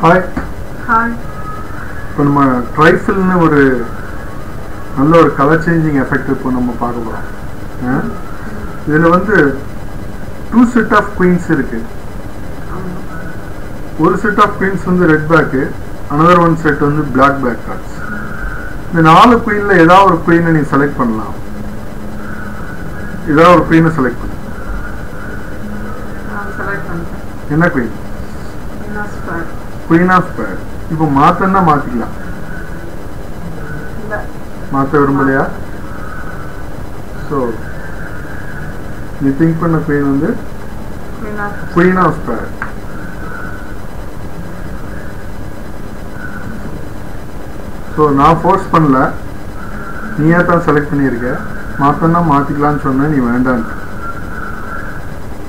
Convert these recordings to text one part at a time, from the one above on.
Hi hi இப்போ நம்ம ட்ரைஃபில்னு ஒரு நல்ல ஒரு கலர் சேஞ்சிங் எஃபெக்ட் இப்போ நம்ம பார்க்க போகிறோம் இதில் வந்து டூ செட் ஆஃப் குயின்ஸ் இருக்கு. ஒரு செட் ஆஃப் குயின்ஸ் வந்து red back another one set வந்து பிளாக் பேக் கார்ட்ஸ் இந்த நாலு குயினில் ஏதாவது ஒரு குயினை நீ செலக்ட் பண்ணலாம். ஏதாவது ஒரு குயினை செலக்ட் பண்ணு. என்ன குயின் ஸ்கொயர் குயின் ஸ்பேர் இப்போ மாத்தன்னா மாத்திக்கலாம். மாற்ற விரும்பலையா? ஸோ நீ திங்க் பண்ண குயின் வந்து குயின் ஆஃப் ஸ்பேர் ஸோ நான் ஃபோர்ஸ் பண்ணல. நீயே தான் செலக்ட் பண்ணியிருக்க. மாத்தன்னா மாற்றிக்கலான்னு சொன்ன நீ வேண்டான்ட்டு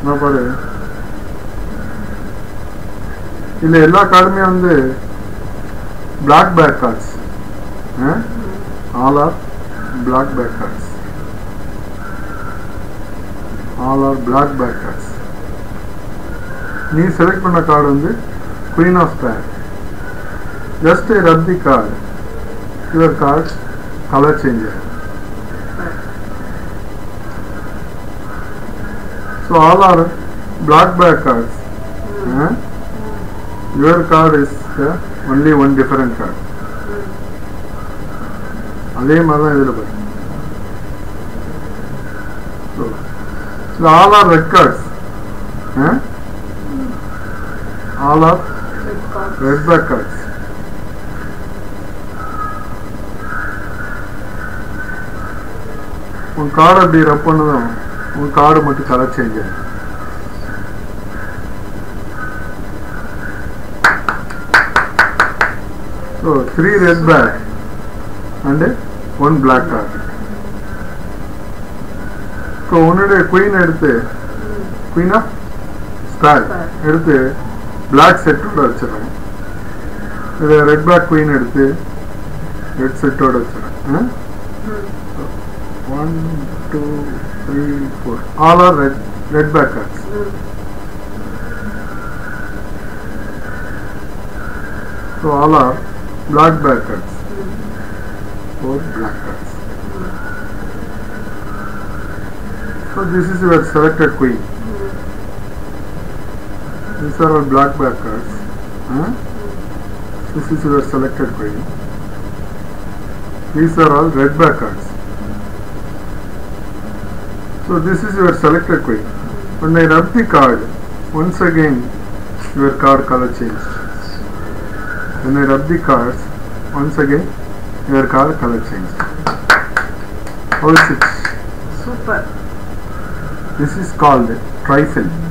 நான் பாரு. இதில் எல்லா கார்டுமே வந்து black back cards all are black back cards all are black back cards நீ செலக்ட் பண்ண கார்டு வந்து queen of pair just rub the card your card colour changer so all are black back cards your your is uh, only one different card அதே மாதிரி தான் இதில் பாரு so all are records all are red records உன் card அப்படி rub பண்ணதும் உன் card மட்டும் கலர் சேஞ்ச் ஆகும் so three red back and one black card இப்போ உன்னுடைய குயின் எடுத்து குயின் ஆஃப் ஸ்டார் எடுத்து பிளாக் செட்டோட வச்சிடறேன் இது ரெட் பிளாக் குயின் எடுத்து ரெட் செட்டோட வச்சிடறேன் one two three four all are red red back cards so all are black brackets four cards. so this is your selected queen these are all black brackets huh? this is your selected queen these are all red cards. so this is your selected queen when I rub the card once again your card color changed when I rub the cards, once again your card color changes. All six. Super. This is called trifle.